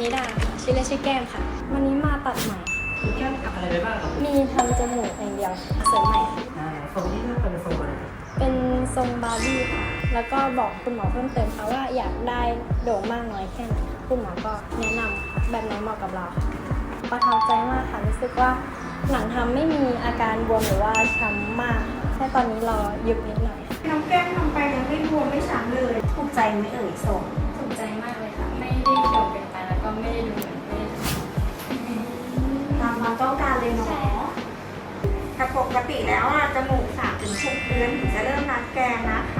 ชื่อแก้มค่ะ วันนี้มาตัดใหม่ คุณแก้มทำอะไรไปบ้างครับมีทำจมูกอย่างเดียวเสริมใหม่ค่ะอ่าทรงนี้น่าจะเป็นทรงอะไรครับเป็นทรงบาร์บี้ค่ะ แล้วก็บอกคุณหมอเพิ่มเติมค่ะว่าอยากได้โด่งมากน้อยแค่ไหนคุณหมอก็แนะนำค่ะแบบไหนเหมาะกับเราค่ะ ประทับใจมากค่ะ รู้สึกว่าหลังทำไม่มีอาการบวมหรือว่าช้ำมากค่ะแค่ตอนนี้รอยุบนิดหน่อยค่ะ น้องแก้มทำไปยังไม่บวมไม่ช้ำเลยถูกใจไหมเอ่ยส่ง ความต้องการเลยเนาะแต่ปกติแล้วอะจมูก3-6เดือนถึงจะเริ่มรัดแกนนะคะ